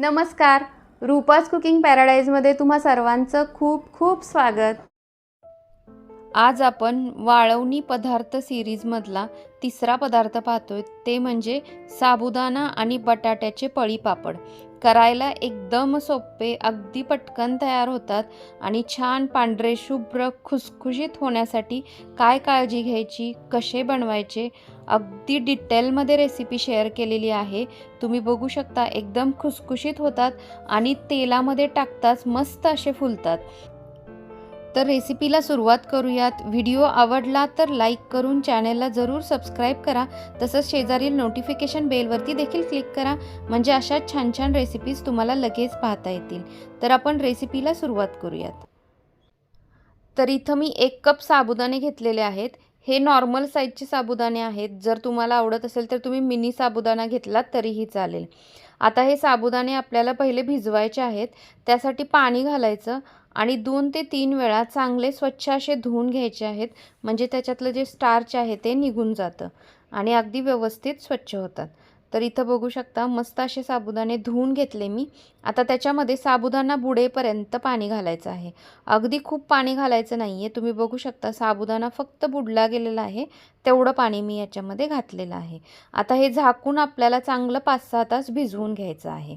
नमस्कार. रूपाज कुकिंग पॅराडाईजमध्ये तुम्हा सर्वांचं खूप खूप स्वागत. आज आपण वाळवणी पदार्थ सिरीजमधला तिसरा पदार्थ पाहतोय. ते म्हणजे साबुदाणा आणि बटाट्याचे पळी पापड. करायला एकदम सोपे अगदी पटकन तयार होतात आणि छान पांढरे शुभ्र खुसखुशीत होण्यासाठी काय काळजी घ्यायची कसे बनवायचे अगदी डिटेलमध्ये रेसिपी शेअर केलेली आहे. तुम्ही बघू शकता एकदम खुसखुशीत होतात आणि तेलामध्ये टाकताच मस्त असे फुलतात. तर रेसिपीला सुरुवात करूयात. व्हिडिओ आवडला तर लाईक करून चॅनेलला जरूर सबस्क्राईब करा. तसंच शेजारील नोटिफिकेशन बेलवरती देखील क्लिक करा. म्हणजे अशा छान छान रेसिपीज तुम्हाला लगेच पाहता येतील. तर आपण रेसिपीला सुरुवात करूयात. तर इथं मी एक कप साबुदाणे घेतलेले आहेत. हे नॉर्मल साईजचे साबुदाणे आहेत. जर तुम्हाला आवडत असेल तर तुम्ही मिनी साबुदाणा घेतलात तरीही चालेल. आता हे साबुदाणे आपल्याला पहिले भिजवायचे आहेत. त्यासाठी पाणी घालायचं आणि दोन ते तीन वेळा चांगले स्वच्छ असे धुवून घ्यायचे आहेत. म्हणजे त्याच्यातलं जे स्टार्च आहे ते निघून जातं आणि अगदी व्यवस्थित स्वच्छ होतात. तर इथं बघू शकता मस्त असे साबुदाणे धुवून घेतले मी. आता त्याच्यामध्ये साबुदाणा बुडेपर्यंत पाणी घालायचं आहे. अगदी खूप पाणी घालायचं नाही आहे तुम्ही बघू शकता साबुदाणा फक्त बुडला गेलेला आहे. तेवढं पाणी मी याच्यामध्ये घातलेलं आहे. आता हे झाकून आपल्याला चांगलं पाच सहा तास भिजवून घ्यायचं आहे.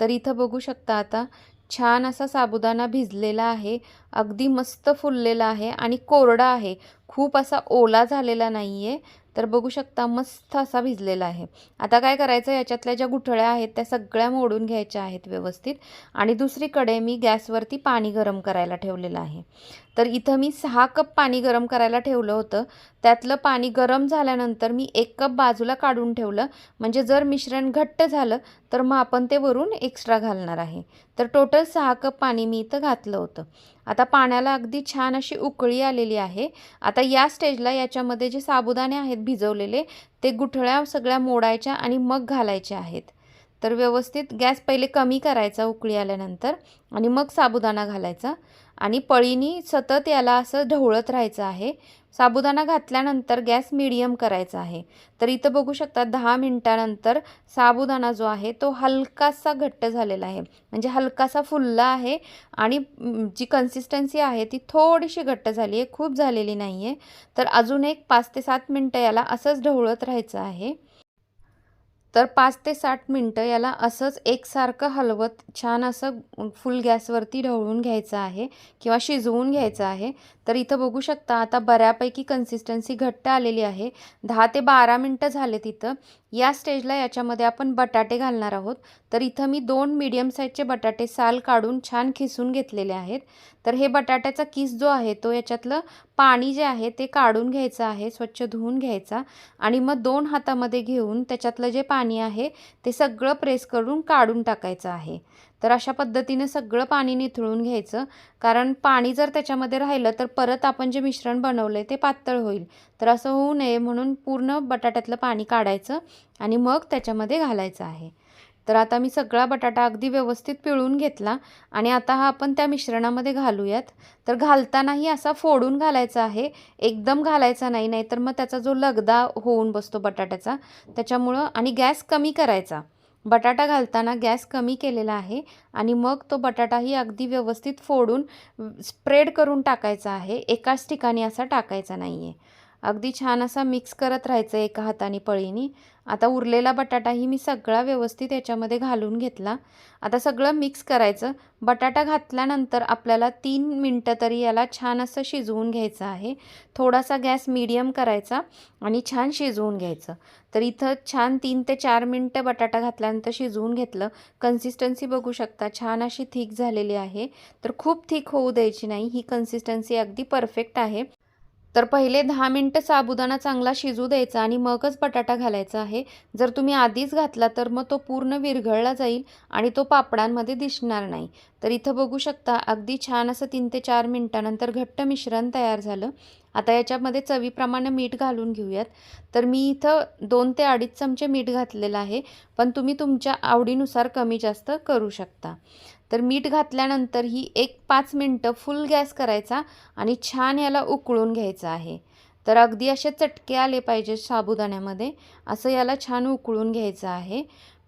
तर इथं बघू शकता आता छान असा साबुदाणा भिजलेला आहे. अगदी मस्त फुललेला आहे आणि कोरडा आहे. खूप असा ओला झालेला नाही आहे तर बघू शकता मस्त असा भिजलेला आहे. आता काय करायचं याच्यातल्या ज्या गुठळ्या आहेत त्या सगळ्या मोडून घ्यायच्या आहेत व्यवस्थित. आणि दुसरीकडे मी गॅसवरती पाणी गरम करायला ठेवलेलं आहे. तर इथं मी सहा कप पाणी गरम करायला ठेवलं होतं. त्यातलं पाणी गरम झाल्यानंतर मी एक कप बाजूला काढून ठेवलं. म्हणजे जर मिश्रण घट्ट झालं तर मग आपण ते वरून एक्स्ट्रा घालणार आहे. तर टोटल सहा कप पाणी मी इथं घातलं होतं. आता पाण्याला अगदी छान अशी उकळी आलेली आहे. आता या स्टेजला याच्यामध्ये जे साबुदाणे आहेत भिजवलेले ते गुठळ्या सगळ्या मोडायच्या आणि मग घालायच्या आहेत. तर व्यवस्थित गॅस पहिले कमी करायचा उकळी आल्यानंतर आणि मग साबुदाणा घालायचा. आणि पळीनी सतत याला असं ढवळत राहायचं आहे. साबुदाणा घातल्यानंतर गॅस मिडियम करायचा आहे. तर इथं बघू शकता दहा मिनटानंतर साबुदाणा जो आहे तो हलकासा घट्ट झालेला आहे. म्हणजे हलकासा फुलला आहे आणि जी कन्सिस्टन्सी आहे ती थोडीशी घट्ट झाली आहे. खूप झालेली नाही आहे तर अजून एक पाच ते सात मिनटं याला असंच ढवळत राहायचं आहे. तर पाच ते साठ मिनटं याला असंच एकसारखं हलवत छान असं फुल गॅसवरती ढवळून घ्यायचं आहे किंवा शिजवून घ्यायचं आहे. तर इथं बघू शकता आता बऱ्यापैकी कन्सिस्टन्सी घट्ट आलेली आहे. दहा ते बारा मिनटं झाले तिथं या स्टेजला याच्यामध्ये आपण बटाटे घालणार आहोत. तर इथं मी दोन मीडियम साईजचे बटाटे साल काढून छान खिसून घेतलेले आहेत. तर हे बटाट्याचा किस जो आहे तो याच्यातलं पाणी जे आहे ते काढून घ्यायचं आहे स्वच्छ धुवून घ्यायचा आणि मग दोन हातामध्ये घेऊन त्याच्यातलं जे पाणी आहे ते सगळं प्रेस करून काढून टाकायचं आहे. तर अशा पद्धतीने सगळं पाणी निथळून घ्यायचं. कारण पाणी जर त्याच्यामध्ये राहिलं तर परत आपण जे मिश्रण बनवलं आहे ते पातळ होईल. तर असं होऊ नये म्हणून पूर्ण बटाट्यातलं पाणी काढायचं आणि मग त्याच्यामध्ये घालायचं आहे. तर आता मी सगळा बटाटा अगदी व्यवस्थित पिळून घेतला आणि आता हा आपण त्या मिश्रणामध्ये घालूयात. तर घालतानाही असा फोडून घालायचा आहे. एकदम घालायचा नाही नाहीतर मग त्याचा जो लगदा होऊन बसतो बटाट्याचा त्याच्यामुळं आणि गॅस कमी करायचा. बटाटा घालताना गॅस कमी केलेला आहे आणि मग तो बटाटाही अगदी व्यवस्थित फोडून स्प्रेड करून टाकायचा आहे. एकाच ठिकाणी असा टाकायचा नाही आहे अगदी छान असा मिक्स करत राहायचं एका हाताने पळीनी. आता उरलेला बटाटाही मी सगळा व्यवस्थित याच्यामध्ये घालून घेतला. आता सगळं मिक्स करायचं. बटाटा घातल्यानंतर आपल्याला तीन मिनटं तरी याला छान असं शिजवून घ्यायचं आहे. थोडासा गॅस मीडियम करायचा आणि छान शिजवून घ्यायचं. तर इथं छान तीन ते चार मिनटं बटाटा घातल्यानंतर शिजवून घेतलं. कन्सिस्टन्सी बघू शकता. छान अशी थिक झालेली आहे. तर खूप थिक होऊ द्यायची नाही. ही कन्सिस्टन्सी अगदी परफेक्ट आहे. तर पहिले दहा मिनटं साबुदाणा चांगला शिजू द्यायचा आणि मगच बटाटा घालायचा आहे. जर तुम्ही आधीच घातला तर मग तो पूर्ण विरघळला जाईल आणि तो पापडांमध्ये दिसणार नाही. तर इथं बघू शकता अगदी छान असं तीन ते चार मिनटानंतर घट्ट मिश्रण तयार झालं. आता याच्यामध्ये चवीप्रमाणे मीठ घालून घेऊयात. तर मी इथं दोन ते अडीच चमचे मीठ घातलेलं आहे पण तुम्ही तुमच्या आवडीनुसार कमी जास्त करू शकता. तर मीठ घातल्यानंतर ही एक पाच मिनटं फुल गॅस करायचा आणि छान याला उकळून घ्यायचं आहे. तर अगदी असे चटके आले पाहिजे साबुदाण्यामध्ये. असं याला छान उकळून घ्यायचं आहे.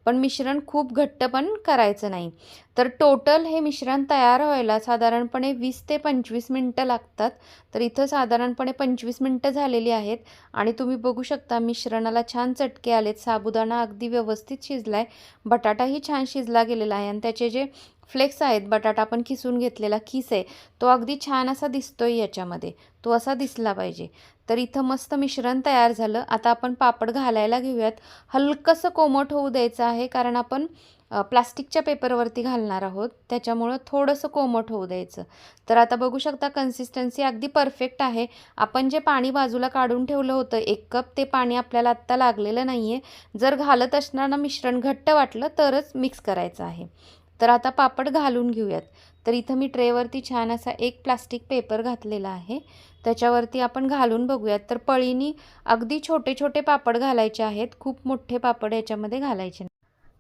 पण मिश्रण खूप घट्ट पण करायचं नाही. तर टोटल हे मिश्रण तयार व्हायला साधारणपणे वीस ते पंचवीस मिनटं लागतात. तर इथं साधारणपणे पंचवीस मिनटं झालेली आहेत. आणि तुम्ही बघू शकता मिश्रणाला छान चटके आलेत. साबुदाणा अगदी व्यवस्थित शिजला आहे बटाटाही छान शिजला गेलेला आहे. आणि त्याचे जे फ्लेक्स आहेत बटाटा आपण खिसून घेतलेला खीस आहे. तो अगदी छान असा दिसतो आहे याच्यामध्ये. तो असा दिसला पाहिजे. तर इथं मस्त मिश्रण तयार झालं. आता आपण पापड घालायला घेऊयात. हलकंसं कोमट होऊ द्यायचं आहे कारण आपण प्लास्टिकच्या पेपरवरती घालणार आहोत. त्याच्यामुळं थोडंसं कोमट होऊ द्यायचं. तर आता बघू शकता कन्सिस्टन्सी अगदी परफेक्ट आहे. आपण जे पाणी बाजूला काढून ठेवलं होतं एक कप ते पाणी आपल्याला आत्ता लागलेलं नाही आहे जर घालत असताना मिश्रण घट्ट वाटलं तरच मिक्स करायचं आहे. तर आता पापड घालून घेऊयात. तर इथं मी ट्रेवरती छान असा एक प्लास्टिक पेपर घातलेला आहे. त्याच्यावरती आपण घालून बघूयात. तर पळीनी अगदी छोटे छोटे पापड घालायचे आहेत. खूप मोठे पापड याच्यामध्ये घालायचे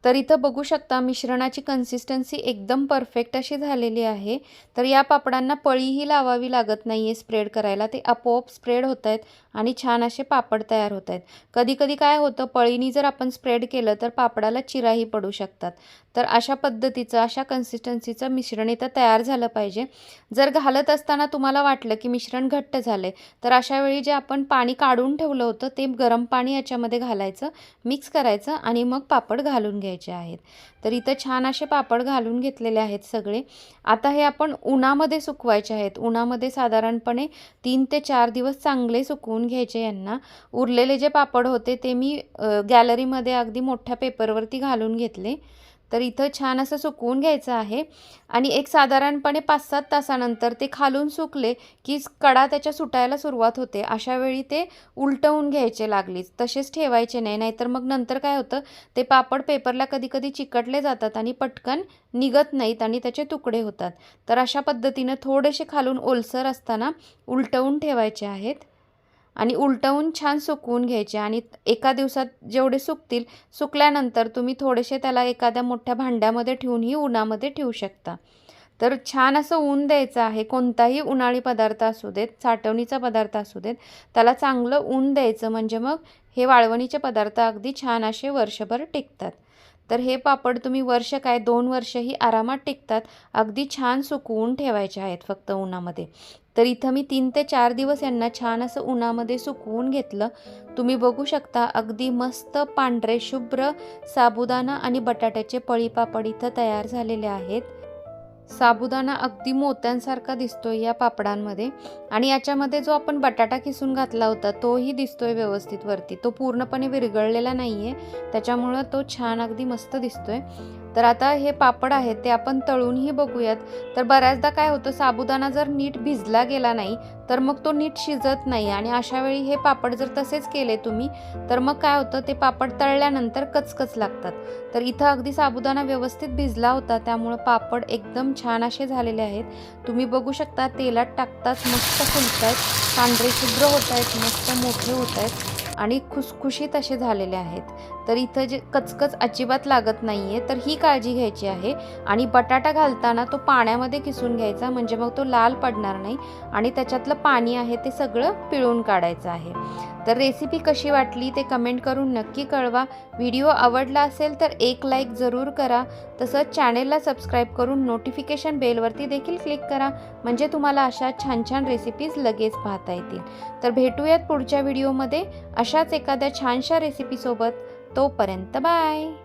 तर इथं बघू शकता मिश्रणाची कन्सिस्टन्सी एकदम परफेक्ट अशी झालेली आहे. तर या पापडांना पळीही लावावी लागत नाही आहे स्प्रेड करायला. ते आपोआप स्प्रेड होत आहेत आणि छान असे पापड तयार होत आहेत कधीकधी काय होतं पळीनी जर आपण स्प्रेड केलं तर पापडाला चिराही पडू शकतात. तर अशा पद्धतीचं अशा कन्सिस्टन्सीचं मिश्रण इथं तयार झालं पाहिजे. जर घालत असताना तुम्हाला वाटलं की मिश्रण घट्ट झालं तर अशा वेळी जे आपण पाणी काढून ठेवलं होतं ते गरम पाणी याच्यामध्ये घालायचं मिक्स करायचं आणि मग पापड घालून घ्यायचं. आहेत. तर इथं छान असे पापड घालून घेतलेले आहेत सगळे. आता हे आपण उन्हामध्ये सुकवायचे आहेत. उन्हामध्ये साधारणपणे तीन ते चार दिवस चांगले सुकवून घ्यायचे यांना. उरलेले जे पापड होते ते मी गॅलरीमध्ये अगदी मोठ्या पेपरवरती घालून घेतले. तर इथं छान असं सुकवून घ्यायचं आहे. आणि एक साधारणपणे पाच सात तासानंतर ते खालून सुकले की कडा त्याच्या सुटायला सुरुवात होते. अशा वेळी ते उलटवून घ्यायचे लागलीच. तसेच ठेवायचे नाही. नाहीतर मग नंतर काय होतं? ते पापड पेपरला कधी कधी चिकटले जातात आणि पटकन निघत नाहीत आणि त्याचे तुकडे होतात. तर अशा पद्धतीनं थोडेसे खालून ओलसर असताना उलटवून ठेवायचे आहेत. आणि उलटवून छान सुकवून घ्यायचे आणि एका दिवसात जेवढे सुकतील सुकल्यानंतर तुम्ही थोडेसे त्याला एखाद्या मोठ्या भांड्यामध्ये ठेवूनही उन्हामध्ये ठेवू शकता. तर छान असं ऊन द्यायचं आहे कोणताही उन्हाळी पदार्थ असू देत साठवणीचा पदार्थ असू देत त्याला चांगलं ऊन द्यायचं म्हणजे मग हे वाळवणीचे पदार्थ अगदी छान असे वर्षभर टिकतात. तर हे पापड तुम्ही वर्ष काय दोन वर्षही आरामात टिकतात अगदी छान सुकवून ठेवायचे आहेत फक्त उन्हामध्ये. तर इथं मी तीन ते चार दिवस यांना छान असं उन्हामध्ये सुकवून घेतलं. तुम्ही बघू शकता अगदी मस्त पांढरे शुभ्र साबुदाणा आणि बटाट्याचे पळीपापड इथं तयार झालेले आहेत. साबुदाणा अगदी मोत्यांसारखा दिसतोय या पापडांमध्ये. आणि याच्यामध्ये जो आपण बटाटा किसून घातला होता तोही दिसतोय व्यवस्थित वरती. तो पूर्णपणे विरघळलेला नाही आहे त्याच्यामुळं तो छान अगदी मस्त दिसतोय. तर आता हे पापड आहेत ते आपण तळूनही बघूयात. तर बऱ्याचदा काय होतं साबुदाणा जर नीट भिजला गेला नाही तर मग तो नीट शिजत नाही आणि अशा वेळी हे पापड जर तसेच केले तुम्ही तर मग काय होतं ते पापड तळल्यानंतर कचकच लागतात. तर इथं अगदी साबुदाणा व्यवस्थित भिजला होता त्यामुळं पापड एकदम छान असे झालेले आहेत. तुम्ही बघू शकता तेलात टाकताच मस्त फुलत आहेत पांढरे शुभ्र होत आहेत मस्त मोठे होत आहेत आणि खुसखुशीत असे झालेले आहेत. तर इथं जे कचकच अजिबात लागत नाही आहे तर ही काळजी घ्यायची आहे आणि बटाटा घालताना तो पाण्यामध्ये किसून घ्यायचा म्हणजे मग तो लाल पडणार नाही आणि त्याच्यातलं पाणी आहे ते सगळं पिळून काढायचं आहे. तर रेसिपी कशी वाटली ते कमेंट करून नक्की कळवा. व्हिडिओ आवडला असेल तर एक लाईक जरूर करा. तसंच चॅनेलला सबस्क्राईब करून नोटिफिकेशन बेलवरती देखील क्लिक करा म्हणजे तुम्हाला अशा छान छान रेसिपीज लगेच पाहता येतील. तर भेटूयात पुढच्या व्हिडिओमध्ये. अशाच एखाद्या छानशा रेसिपीसोबत तोपर्यंत बाय.